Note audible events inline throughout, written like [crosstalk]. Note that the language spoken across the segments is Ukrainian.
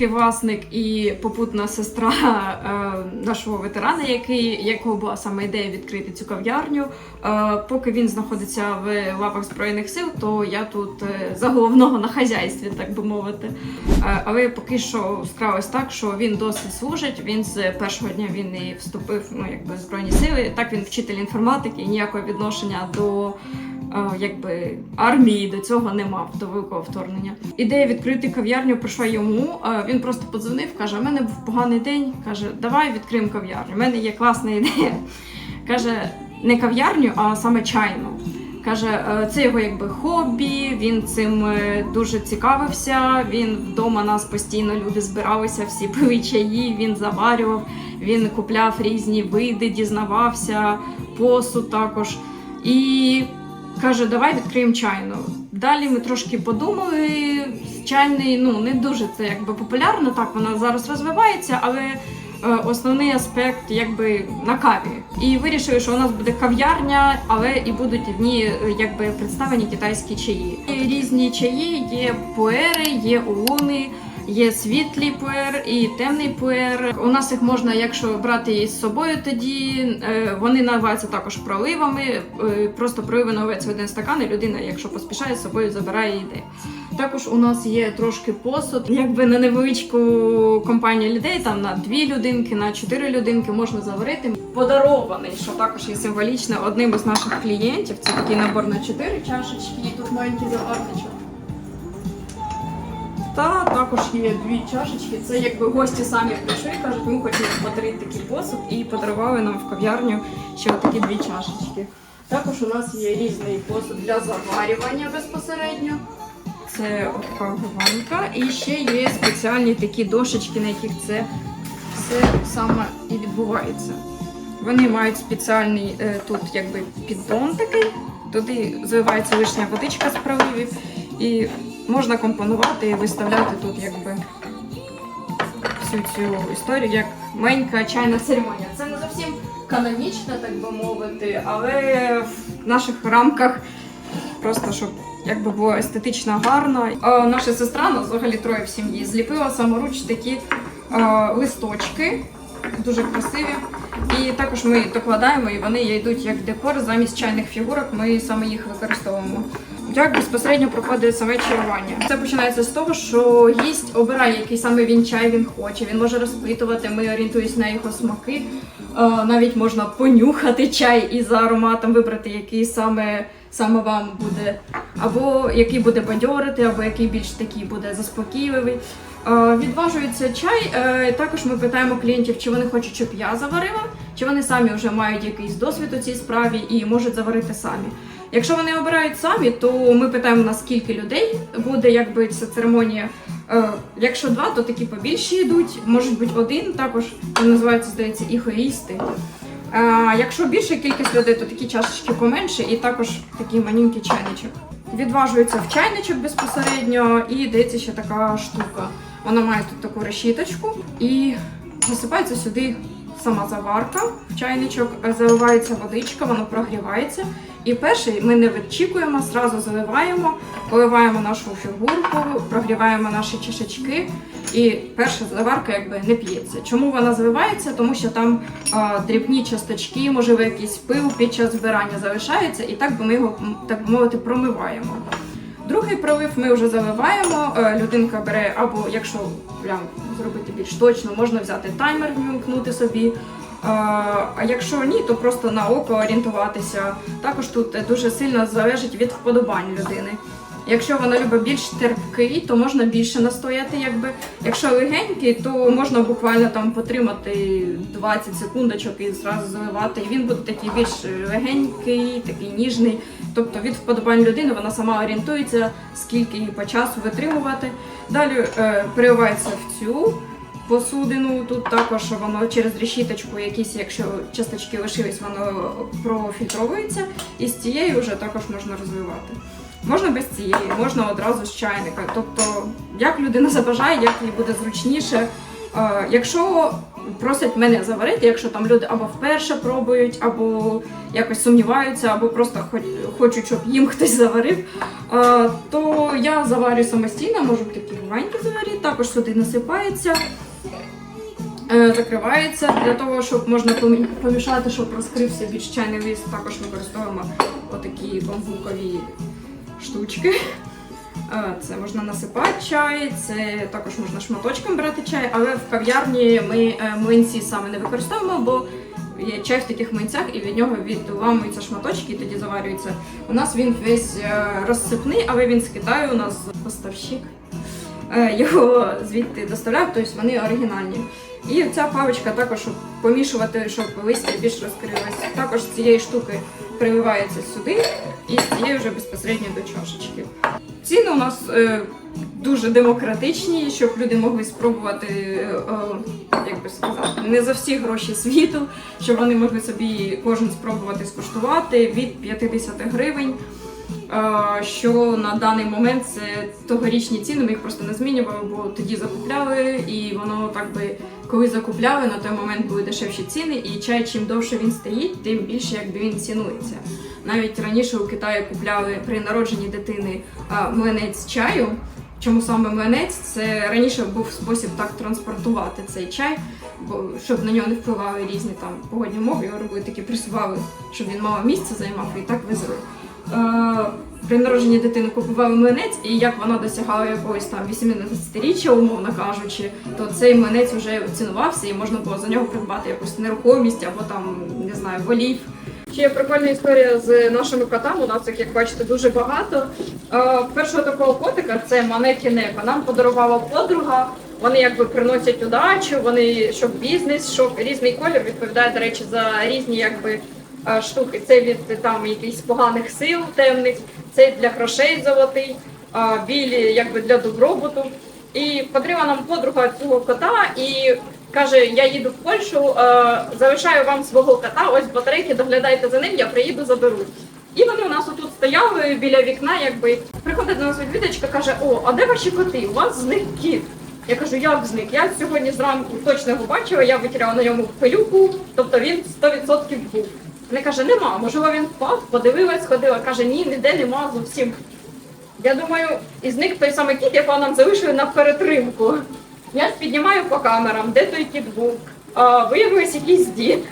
співвласник і попутна сестра [laughs] е, нашого ветерана, який, якого була саме ідея відкрити цю кав'ярню. Е, поки він знаходиться в лапах Збройних сил, то я тут е, за головного на хазяйстві, так би мовити. Е, але поки що склалось так, що він досі служить. Він з першого дня війни вступив ну, якби, в Збройні сили. Так він вчитель інформатики і ніякого відношення до якби армії до цього не мав до великого вторгнення. Ідея відкрити кав'ярню прийшла йому. Він просто подзвонив, каже: у мене був поганий день. каже, давай відкриємо кав'ярню. У мене є класна ідея. Каже, не кав'ярню, а саме чайну. Каже, е, це його якби хобі, він цим е, дуже цікавився. Він вдома нас постійно люди збиралися, всі пили чаї, він заварював, він купляв різні види, дізнавався, посуд також. І каже, давай відкриємо чайну. Далі ми трошки подумали. Чайний ну не дуже це якби популярно. Так вона зараз розвивається, але е, основний аспект якби на каві. І вирішили, що у нас буде кав'ярня, але і будуть в ній е, якби представлені китайські чаї. Різні чаї, є пуери, є улуни. Є світлий пуер і темний пуер. У нас їх можна, якщо брати із собою, тоді е, вони називаються також проливами. Е, Просто проливи наливаються в один стакан, і людина, якщо поспішає, з собою забирає і йде. Також у нас є трошки посуд. Якби на невеличку компанію людей, там на дві людинки, на чотири людинки можна заварити. Подарований, що також є символічно одним із наших клієнтів. Це такий набор на чотири чашечки, і тут маленький заварничок. Та також є дві чашечки. Це якби гості самі прийшли, кажуть, ми хочемо подарити такий посуд і подарували нам в кав'ярню ще такі дві чашечки. Також у нас є різний посуд для заварювання безпосередньо. Це така. І ще є спеціальні такі дошечки, на яких це все саме і відбувається. Вони мають спеціальний е, тут якби піддон такий, туди заливається лишня водичка з проливів, і можна компонувати і виставляти тут якби всю цю історію як маленька чайна церемонія. Це не зовсім канонічно, так би мовити, але в наших рамках просто щоб якби було естетично гарно. А, наша сестра, нас взагалі троє в сім'ї, зліпила саморуч такі а, листочки, дуже красиві. І також ми докладаємо, і вони йдуть як декор замість чайних фігурок. Ми саме їх використовуємо. Як безпосередньо проходить саме чаювання? Це починається з того, що гість обирає, який саме він чай він хоче. Він може розпитувати. Ми орієнтуємось на його смаки. Е, Навіть можна понюхати чай і за ароматом вибрати, який саме саме вам буде, або який буде бадьорити, або який більш такий буде заспокійливий. Е, Відважується чай. Е, Також ми питаємо клієнтів, чи вони хочуть, щоб я заварила, чи вони самі вже мають якийсь досвід у цій справі і можуть заварити самі. Якщо вони обирають самі, то ми питаємо на скільки людей буде якби ця церемонія. Е, Якщо два, то такі побільші йдуть, можуть бути один, також він називається, здається, ігоїсти. А якщо більша кількість людей, то такі чашечки поменше, і також такий маленький чайничок. Відважується в чайничок безпосередньо, і дається ще така штука. Вона має тут таку решіточку і засипається сюди сама заварка в чайничок, е, заливається водичка, воно прогрівається. І перший ми не вичікуємо, зразу заливаємо, поливаємо нашу фігурку, прогріваємо наші чашечки. І перша заварка якби не п'ється. Чому вона заливається? Тому що там а, дрібні часточки, можливо, якийсь пил під час збирання залишається, і так би ми його, так би мовити, промиваємо. Другий пролив ми вже заливаємо. е, Людинка бере, або якщо прям зробити більш точно, можна взяти таймер, вімкнути собі. А якщо ні, то просто на око орієнтуватися. Також тут дуже сильно залежить від вподобань людини. Якщо вона любить більш терпкий, то можна більше настояти. Якби. Якщо легенький, то можна буквально там потримати 20 секундочок і зразу заливати. І він буде такий більш легенький, такий ніжний. Тобто від вподобань людини вона сама орієнтується, скільки їй по часу витримувати. Далі е, переливається в цю посудину. Тут також воно через решіточку, якісь, якщо часточки лишились, воно профільтровується. І з цією вже також можна розвивати. Можна без цієї, можна одразу з чайника. Тобто, як людина забажає, як їй буде зручніше. Якщо просять мене заварити, якщо там люди або вперше пробують, або якось сумніваються, або просто хоч- хочуть, щоб їм хтось заварив. То я заварю самостійно, можу такі маленькі заварити, також сюди насипається. Е, Закривається для того, щоб можна помішати, щоб розкрився більш чайний лист. Також використовуємо отакі бамбукові штучки. Е, Це можна насипати чай, це також можна шматочком брати чай, але в кав'ярні ми е, млинці саме не використовуємо, бо є чай в таких млинцях і від нього відламуються шматочки і тоді заварюється. У нас він весь розсипний, але він з Китаю, у нас поставщик його звідти доставляв, тобто вони оригінальні. І ця паличка також, щоб помішувати, щоб листя більш розкрилось. Також цієї штуки приливається сюди і з цієї вже безпосередньо до чашечки. Ціни у нас е, дуже демократичні, щоб люди могли спробувати, е, е, як би сказати, не за всі гроші світу, щоб вони могли собі кожен спробувати скуштувати від 50 гривень. Що на даний момент це тогорічні ціни, ми їх просто не змінювали, бо тоді закупляли, і воно так би, коли закупляли, на той момент були дешевші ціни, і чай, чим довше він стоїть, тим більше якби він цінується. Навіть раніше у Китаї купляли при народженні дитини млинець чаю. Чому саме млинець? Це раніше був спосіб так транспортувати цей чай, бо щоб на нього не впливали різні там погодні умови, його робили такі присували, щоб він мало місця займав і так везли. Е, при народженні дитини купували млинець, і як вона досягала якогось там 18-річчя, умовно кажучи, то цей млинець вже цінувався і можна було за нього придбати якусь нерухомість або там, не знаю, волів. Ще є прикольна історія з нашими котами. У нас їх, як бачите, дуже багато. Е, першого такого котика це Манекі Неко. Нам подарувала подруга. Вони якби приносять удачу, вони щоб бізнес, щоб різний колір відповідає, до речі, за різні якби штуки. Це від там якихось поганих сил темних, це для грошей золотий, а білі якби для добробуту. І подарила нам подруга цього кота і каже: Я їду в Польщу, залишаю вам свого кота. Ось батарейки, доглядайте за ним, я приїду, заберу. І вони у нас отут стояли біля вікна, якби приходить до нас відвідачка, каже: О, а де ваші коти? У вас зник кіт. Я кажу, як зник? Я сьогодні зранку точно його бачила, я витирала на ньому пилюку, тобто він 100% був. Вона каже, нема, можливо, він впав, подивилась, ходила, каже, ні, ніде нема зовсім. Я думаю, і зник той самий кіт, якого нам залишили на перетримку. Я піднімаю по камерам, де той кіт був. А, виявилось якийсь дід.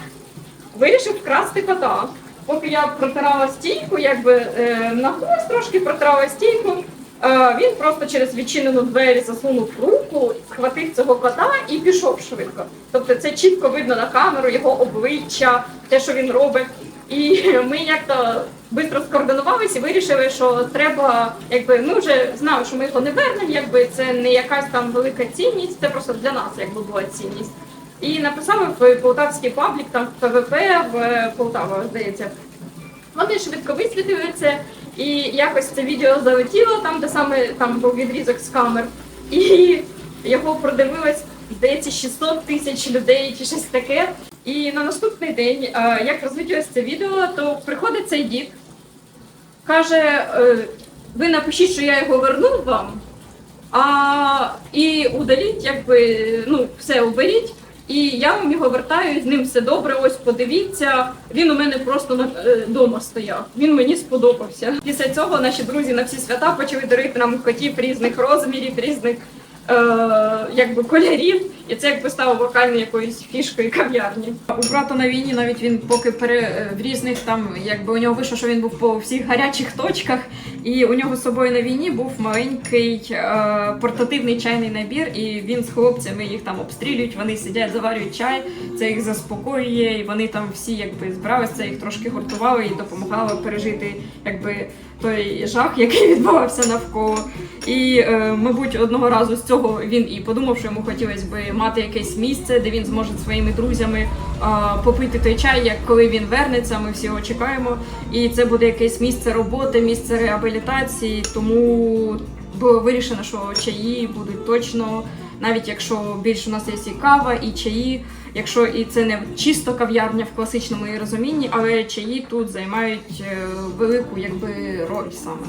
Вирішив вкрасти кота. Поки я протирала стійку, якби е, нагнулась трошки протирала стійку. Е, він просто через відчинену двері засунув руку, схватив цього кота і пішов швидко. Тобто це чітко видно на камеру, його обличчя, те, що він робить. І ми як-то швидко скоординувалися і вирішили, що треба, якби ми вже знали, що ми його не вернемо, якби це не якась там велика цінність, це просто для нас якби була цінність. І написали в полтавський паблік, там в ПВП в Полтава, здається. Вони швидко висвітлили це, і якось це відео залетіло там, де саме там був відрізок з камер, і його продивилось, здається, 600 тисяч людей чи щось таке. І на наступний день, е, як розвитілось це відео, то приходить цей дід, каже: е, ви напишіть, що я його вернув вам, а і удаліть, якби ну все уберіть. І я вам його вертаю, з ним все добре. Ось подивіться. Він у мене просто на е, дома стояв. Він мені сподобався. Після цього наші друзі на всі свята почали дарити нам котів різних розмірів, різних е, якби кольорів, і це якби стало вокальною якоюсь фішкою кав'ярні. У брата на війні навіть він поки пере е, в різних там, якби у нього вийшло, що він був по всіх гарячих точках, і у нього з собою на війні був маленький е, портативний чайний набір, і він з хлопцями їх там обстрілюють, вони сидять, заварюють чай, це їх заспокоює, і вони там всі якби збиралися, це їх трошки гуртували і допомагало пережити якби той жах, який [laughs] відбувався навколо. І, е, мабуть, одного разу з цього він і подумав, що йому хотілося би мати якесь місце, де він зможе своїми друзями е, попити той чай, як коли він вернеться. Ми всі його чекаємо. І це буде якесь місце роботи, місце реабілітації. Тому було вирішено, що чаї будуть точно. Навіть якщо більше у нас є і кава, і чаї, якщо і це не чисто кав'ярня в класичному її розумінні, але чаї тут займають е, велику якби роль саме.